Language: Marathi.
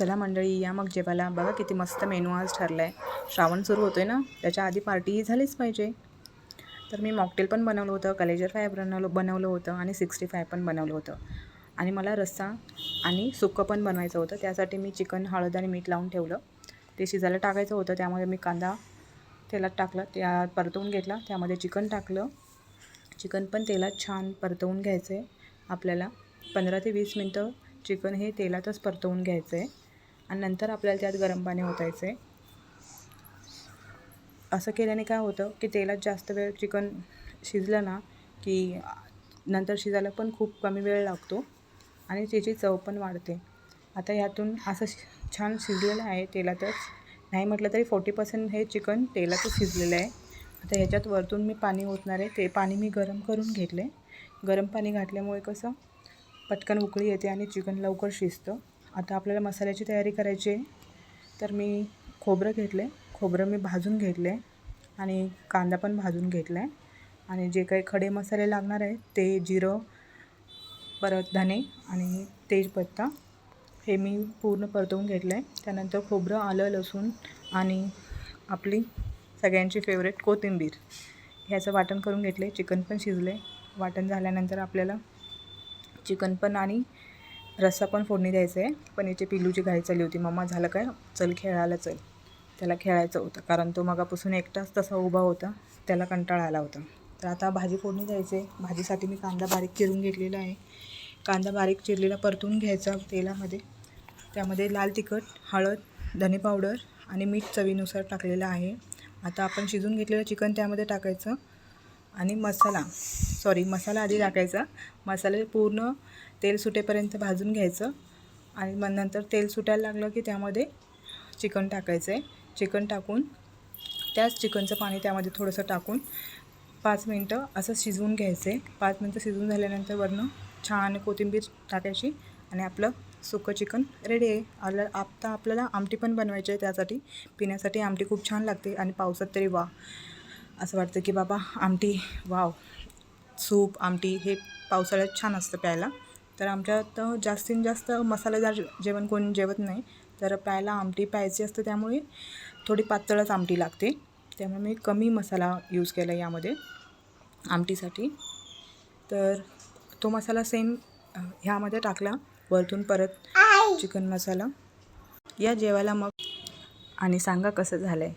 चला मंडळी या मग जेवायला. बघा किती मस्त मेनू आज ठरला आहे श्रावण सुरू होतो आहे ना? त्याच्या आधी पार्टीही झालीच पाहिजे. तर मी मॉकटेल पण बनवलं होतं कलेजर फ्राय बनवलं बनवलं होतं आणि सिक्स्टी फाय पण बनवलं होतं. आणि मला रस्सा आणि सुक्कं पण बनवायचं होतं. त्यासाठी मी चिकन हळद आणि मीठ लावून ठेवलं. ते शिजायला टाकायचं होतं. त्यामध्ये मी कांदा तेलात टाकलं त्या परतवून घेतला. त्यामध्ये चिकन टाकलं. चिकन पण तेलात छान परतवून घ्यायचं आहे आपल्याला पंधरा ते वीस मिनटं चिकन हे तेलातच परतवून घ्यायचं आहे आणि नंतर आपल्याला त्यात गरम पाणी ओतायचं आहे. असं केल्याने काय होतं की तेलात जास्त वेळ चिकन शिजलं ना की नंतर शिजायला पण खूप कमी वेळ लागतो आणि त्याची चव पण वाढते. आता ह्यातून असं शि- छान शिजलेलं आहे तेलातच. नाही म्हटलं तरी फोर्टी पर्सेंट हे चिकन तेलातच शिजलेलं आहे. आता ह्याच्यात वरतून मी पाणी ओतणार आहे. ते पाणी मी गरम करून घेतले गरम पाणी घातल्यामुळे कसं पटकन उकळी येते आणि चिकन लवकर शिजतं. आता आपल्याला मसाल्याची तयारी करायची आहे. तर मी खोबरं घेतले खोबरं मी भाजून घेतले आणि कांदा पण भाजून घेतला आहे आणि जे काही खडे मसाले लागणार आहेत ते जिरं परत धने आणि तेजपत्ता हे मी पूर्ण परतवून घेतलं आहे त्यानंतर खोबरं आलं लसूण आणि आपली सगळ्यांची फेवरेट कोथिंबीर. ह्याचं वाटण करून घेतले चिकन पण शिजले वाटण झाल्यानंतर आपल्याला चिकन पण आणि रस्सा पण फोडणी द्यायचं. आहे पण याची पिल्लूची घाई चालली होती. मम्मा झालं काय? चल खेळायला चल. त्याला खेळायचं होतं. कारण तो मगापासून एकटाच तसा उभा होता. त्याला कंटाळा आला होता. तर आता भाजी फोडणी द्यायची. आहे भाजीसाठी मी कांदा बारीक चिरून घेतलेला आहे. कांदा बारीक चिरलेला परतून घ्यायचा तेलामध्ये. त्यामध्ये लाल तिखट हळद धने पावडर आणि मीठ चवीनुसार टाकलेलं आहे. आता आपण शिजून घेतलेलं चिकन त्यामध्ये टाकायचं. आणि मसाला. सॉरी मसाला आधी टाकायचा. मसाले पूर्ण तेल सुटेपर्यंत भाजून घ्यायचं. आणि मग नंतर तेल सुटायला लागलं की त्यामध्ये चिकन टाकायचं आहे चिकन टाकून त्याच चिकनचं पाणी त्यामध्ये थोडंसं टाकून पाच मिनटं असं शिजवून घ्यायचं आहे पाच मिनटं शिजवून झाल्यानंतर वरनं छान कोथिंबीर टाकायची आणि आपलं सुकं चिकन रेडी आहे. आला आता आपल्याला आमटी पण बनवायची आहे त्यासाठी. पिण्यासाठी आमटी खूप छान लागते आणि पावसात तरी वा. असं वाटतं की बाबा आमटी वाव सूप आमटी हे पावसाळ्यात छान असतं प्यायला. तर आमच्यात जास्तीत जास्त मसालेदार जेवण कोण जेवत नाही तर प्यायला आमटी प्यायची असते त्यामुळे थोडी पातळच आमटी लागते. त्यामुळे मी कमी मसाला यूज केला यामध्ये आमटीसाठी. तर तो मसाला सेम ह्यामध्ये टाकला वरतून परत चिकन मसाला. या जेवायला मग आणि सांगा कसं झालं आहे